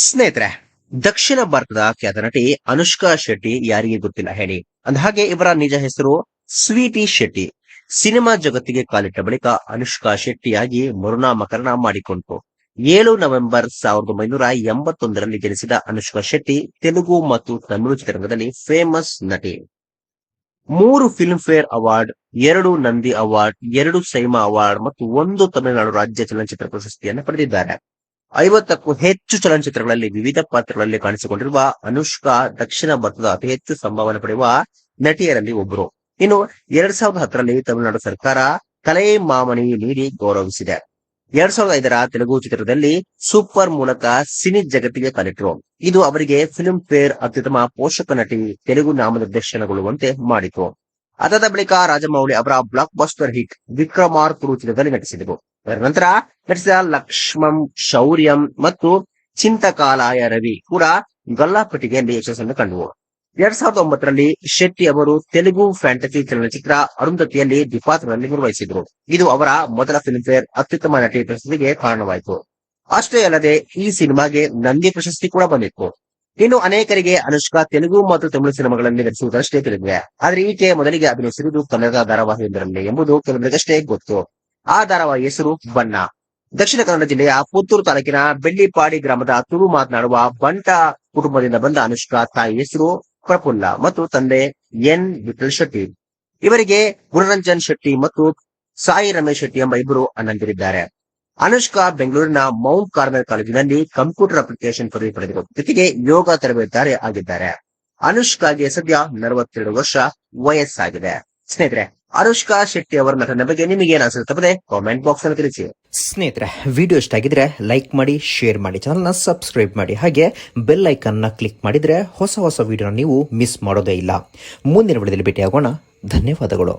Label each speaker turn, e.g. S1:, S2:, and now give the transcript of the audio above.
S1: ಸ್ನೇಹಿತರೆ, ದಕ್ಷಿಣ ಭಾರತದ ಖ್ಯಾತ ನಟಿ ಅನುಷ್ಕಾ ಶೆಟ್ಟಿ ಯಾರಿಗೆ ಗೊತ್ತಿಲ್ಲ ಹೇಳಿ. ಅಂದಹಾಗೆ ಇವರ ನಿಜ ಹೆಸರು ಸ್ವೀಟಿ ಶೆಟ್ಟಿ. ಸಿನಿಮಾ ಜಗತ್ತಿಗೆ ಕಾಲಿಟ್ಟ ಬಳಿಕ ಅನುಷ್ಕಾ ಶೆಟ್ಟಿಯಾಗಿ ಮರುನಾಮಕರಣ ಮಾಡಿಕೊಂಡು ಏಳು ನವೆಂಬರ್ ಸಾವಿರದ ಒಂಬೈನೂರ ಎಂಬತ್ತೊಂದರಲ್ಲಿ ಜನಿಸಿದ ಅನುಷ್ಕಾ ಶೆಟ್ಟಿ ತೆಲುಗು ಮತ್ತು ತಮಿಳು ಚಿತ್ರರಂಗದಲ್ಲಿ ಫೇಮಸ್ ನಟಿ. ಮೂರು ಫಿಲ್ಮ್ ಫೇರ್ ಅವಾರ್ಡ್ ಎರಡು ನಂದಿ ಅವಾರ್ಡ್ ಎರಡು ಸೈಮಾ ಅವಾರ್ಡ್ ಮತ್ತು ಒಂದು ತಮಿಳುನಾಡು ರಾಜ್ಯ ಚಲನಚಿತ್ರ ಪ್ರಶಸ್ತಿಯನ್ನು ಪಡೆದಿದ್ದಾರೆ. ಐವತ್ತಕ್ಕೂ ಹೆಚ್ಚು ಚಲನಚಿತ್ರಗಳಲ್ಲಿ, ವಿವಿಧ ಪಾತ್ರಗಳಲ್ಲಿ ಕಾಣಿಸಿಕೊಂಡಿರುವ ಅನುಷ್ಕಾ ದಕ್ಷಿಣ ಭಾರತದ ಅತಿ ಹೆಚ್ಚು ಸಂಭಾವನೆ ಪಡೆಯುವ ನಟಿಯರಲ್ಲಿ ಒಬ್ಬರು ಇನ್ನು ಎರಡ್ ಸಾವಿರದ ಹತ್ತರಲ್ಲಿ ತಮಿಳುನಾಡು ಸರ್ಕಾರ ಕಲೆ ಮಾಮನಿ ನೀಡಿ ಗೌರವಿಸಿದೆ. ಎರಡ್ ಸಾವಿರದ ಐದರ ತೆಲುಗು ಚಿತ್ರದಲ್ಲಿ ಸೂಪರ್ ಮೂಲಕ ಸಿನಿ ಜಗತ್ತಿಗೆ ಕಾಲಿಟ್ಟರು ಇದು ಅವರಿಗೆ ಫಿಲ್ಮ್ ಫೇರ್ ಅತ್ಯುತ್ತಮ ಪೋಷಕ ನಟಿ, ತೆಲುಗು ನಾಮನಿರ್ದೇಶನಗೊಳ್ಳುವಂತೆ ಮಾಡಿತು. ಅದಾದ ಬಳಿಕ ರಾಜಮೌಳಿ ಅವರ ಬ್ಲಾಕ್ ಬಸ್ಟರ್ ಹಿಟ್ ವಿಕ್ರಮಾರ್ಕುರು ಚಿತ್ರದಲ್ಲಿ ನಟಿಸಿದರು ಅದರ ನಂತರ ನಟಿಸಿದ ಲಕ್ಷ್ಮಂ, ಶೌರ್ಯಂ ಮತ್ತು ಚಿಂತಕಾಲಾಯ ರವಿ ಕೂಡ ಗಲ್ಲಾಪೆಟ್ಟಿಗೆಯಲ್ಲಿ ಯಶಸ್ಸನ್ನು ಕಂಡುವು. ಎರಡ್ ಸಾವಿರದ ಒಂಬತ್ತರಲ್ಲಿ ಶೆಟ್ಟಿ ಅವರು ತೆಲುಗು ಫ್ಯಾಂಟಸಿ ಚಲನಚಿತ್ರ ಅರುಂಧತಿಯಲ್ಲಿ ದ್ವಿಪಾತ್ರದಲ್ಲಿ ನಿರ್ವಹಿಸಿದರು. ಇದು ಅವರ ಮೊದಲ ಫಿಲ್ಮ್ ಫೇರ್ ಅತ್ಯುತ್ತಮ ನಟಿ ಪ್ರಶಸ್ತಿಗೆ ಕಾರಣವಾಯಿತು. ಅಷ್ಟೇ ಅಲ್ಲದೆ ಈ ಸಿನಿಮಾಗೆ ನಂದಿ ಪ್ರಶಸ್ತಿ ಕೂಡ ಬಂದಿತ್ತು. ಇನ್ನು ಅನೇಕರಿಗೆ ಅನುಷ್ಕಾ ತೆಲುಗು ಮತ್ತು ತಮಿಳು ಸಿನಿಮಾಗಳಲ್ಲಿ ನಟಿಸುವುದಷ್ಟೇ ತಿಳಿದಿದೆ ಆದ್ರೆ ಈಕೆ ಮೊದಲಿಗೆ ಅಭಿನಯಿಸಿರುವುದು ಕನ್ನಡ ಧಾರಾವಾಹಿಯೊಂದರಲ್ಲಿ ಎಂಬುದು ಕೆಲವರಿಗಷ್ಟೇ ಗೊತ್ತು. ಆ ಧಾರಾವಾಹಿ ಹೆಸರು ಬಣ್ಣ. ದಕ್ಷಿಣ ಕನ್ನಡ ಜಿಲ್ಲೆಯ ಪುತ್ತೂರು ತಾಲೂಕಿನ ಬೆಳ್ಳಿಪಾಡಿ ಗ್ರಾಮದ ತುಳು ಮಾತನಾಡುವ ಬಂಟ ಕುಟುಂಬದಿಂದ ಬಂದ ಅನುಷ್ಕಾ ತಾಯಿ ಹೆಸರು ಪ್ರಫುಲ್ಲ ಮತ್ತು ತಂದೆ ಎನ್ ವಿಠಲ್ ಶೆಟ್ಟಿ. ಇವರಿಗೆ ಗುಣರಂಜನ್ ಶೆಟ್ಟಿ ಮತ್ತು ಸಾಯಿ ರಮೇಶ್ ಶೆಟ್ಟಿ ಎಂಬ ಇಬ್ಬರು ಅಣ್ಣಂದಿರಿದ್ದಾರೆ. ಅನುಷ್ಕಾ ಬೆಂಗಳೂರಿನ ಮೌಂಟ್ ಕಾರ್ಮೆಲ್ ಕಾಲೇಜಿನಲ್ಲಿ ಕಂಪ್ಯೂಟರ್ ಅಪ್ಲಿಕೇಶನ್ ಪದವಿ ಪಡೆದರು ಜೊತೆಗೆ ಯೋಗ ತರಬೇತಿದಾರೆ ಆಗಿದ್ದಾರೆ. ಅನುಷ್ಕಾಗೆ ಸದ್ಯ ನಲವತ್ತೆರಡು ವರ್ಷ ವಯಸ್ಸಾಗಿದೆ. ಸ್ನೇಹಿತರೆ, ಅನುಷ್ಕಾ ಶೆಟ್ಟಿ ಅವರ ನಟನ ಬಗ್ಗೆ ನಿಮಗೆ ಏನಾದ್ರು ತಪ್ಪದೆ ಕಾಮೆಂಟ್ ಬಾಕ್ಸ್ ಅಲ್ಲಿ ತಿಳಿಸಿ.
S2: ಸ್ನೇಹಿತರೆ ವಿಡಿಯೋ ಇಷ್ಟ ಆಗಿದ್ರೆ ಲೈಕ್ ಮಾಡಿ ಶೇರ್ ಮಾಡಿ ಚಾನಲ್ನ ಸಬ್ಸ್ಕ್ರೈಬ್ ಮಾಡಿ, ಹಾಗೆ ಬೆಲ್ ಐಕನ್ನ ಕ್ಲಿಕ್ ಮಾಡಿದ್ರೆ ಹೊಸ ಹೊಸ ವಿಡಿಯೋನ ನೀವು ಮಿಸ್ ಮಾಡೋದೇ ಇಲ್ಲ. ಮುಂದಿನ ವಿಡಿಯೋದಲ್ಲಿ ಭೇಟಿಯಾಗೋಣ. ಧನ್ಯವಾದಗಳು.